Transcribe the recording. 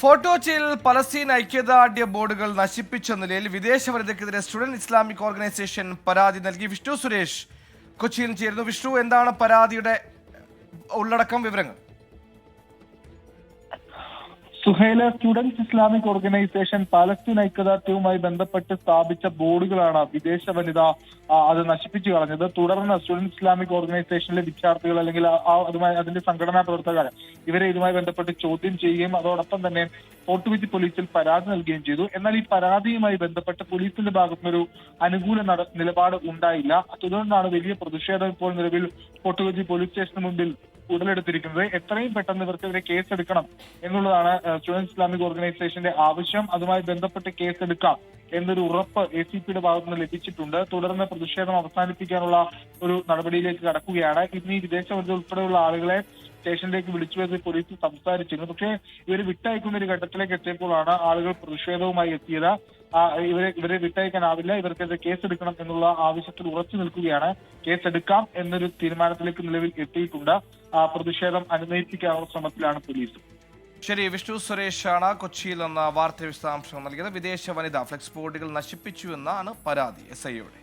Fort കൊച്ചിയിൽ Palestine ഐക്യദാർഢ്യ ബോർഡുകൾ നശിപ്പിച്ച നിലയിൽ വിദേശ വനിതയ്ക്കെതിരെ സ്റ്റുഡന്റ് ഇസ്ലാമിക് ഓർഗനൈസേഷൻ പരാതി നൽകി. വിഷ്ണു സുരേഷ് കൊച്ചിയിൽ ചേരുന്നു. വിഷ്ണു എന്താണ് പരാതിയുടെ ഉള്ളടക്കം വിവരങ്ങൾ? Suhaila students Islamic organisation Palestine ഐക്യദാർഢ്യവുമായി ബന്ധപ്പെട്ട് സ്ഥാപിച്ച ബോർഡുകളാണ് വിദേശ വനിത അത് നശിപ്പിച്ചു കളഞ്ഞത്. തുടർന്ന് സ്റ്റുഡൻസ് ഇസ്ലാമിക് ഓർഗനൈസേഷനിലെ വിദ്യാർത്ഥികൾ അല്ലെങ്കിൽ അതുമായി അതിന്റെ സംഘടനാ പ്രവർത്തകർ ഇവരെ ഇതുമായി ബന്ധപ്പെട്ട് ചോദ്യം ചെയ്യുകയും അതോടൊപ്പം തന്നെ ഫോർട്ട് കൊച്ചി പോലീസിൽ പരാതി നൽകുകയും ചെയ്തു. എന്നാൽ ഈ പരാതിയുമായി ബന്ധപ്പെട്ട് പോലീസിന്റെ ഭാഗത്തുനിന്നൊരു അനുകൂല നിലപാട് ഉണ്ടായില്ല. തുടർന്നാണ് വലിയ പ്രതിഷേധം ഇപ്പോൾ നിലവിൽ ഫോർട്ട് കൊച്ചി പോലീസ് സ്റ്റേഷന് മുമ്പിൽ ഉടലെടുത്തിരിക്കുന്നത്. എത്രയും പെട്ടെന്ന് ഇവർക്കെതിരെ കേസെടുക്കണം എന്നുള്ളതാണ് സ്റ്റുഡൻസ് ഇസ്ലാമിക് ഓർഗനൈസേഷന്റെ ആവശ്യം. അതുമായി ബന്ധപ്പെട്ട് കേസെടുക്കാം എന്നൊരു ഉറപ്പ് എ സി പിയുടെ ഭാഗത്ത് നിന്ന് ലഭിച്ചിട്ടുണ്ട്. തുടർന്ന് പ്രതിഷേധം അവസാനിപ്പിക്കാനുള്ള ഒരു നടപടിയിലേക്ക് കടക്കുകയാണ്. ഇന്ന് ഈ വിദേശ വനിത ഉൾപ്പെടെയുള്ള ആളുകളെ സ്റ്റേഷനിലേക്ക് വിളിച്ചു വരുത്തി പോലീസ് സംസാരിച്ചിരുന്നു. പക്ഷേ ഇവർ വിട്ടയക്കുന്ന ഒരു ഘട്ടത്തിലേക്ക് എത്തിയപ്പോഴാണ് ആളുകൾ പ്രതിഷേധവുമായി എത്തിയത്. ഇവരെ ഇവരെ വിട്ടയക്കാനാവില്ല. ഇവർക്കെതിരെ കേസെടുക്കണം എന്നുള്ള ആവശ്യത്തിൽ ഉറച്ചു നിൽക്കുകയാണ്. കേസെടുക്കാം എന്നൊരു തീരുമാനത്തിലേക്ക് നിലവിൽ എത്തിയിട്ടുണ്ട്. പ്രതിഷേധം അനുനയിപ്പിക്കാനുള്ള ശ്രമത്തിലാണ് പോലീസ്. ശരി വിഷ്ണു സുരേഷാണ് കൊച്ചിയിൽ നിന്ന് വാർത്ത വിശദാംശങ്ങൾ നൽകിയത്. വിദേശ വനിത ഫ്ലെക്സ് ബോർഡുകൾ നശിപ്പിച്ചു എന്നാണ് പരാതി എസ് ഐയുടെ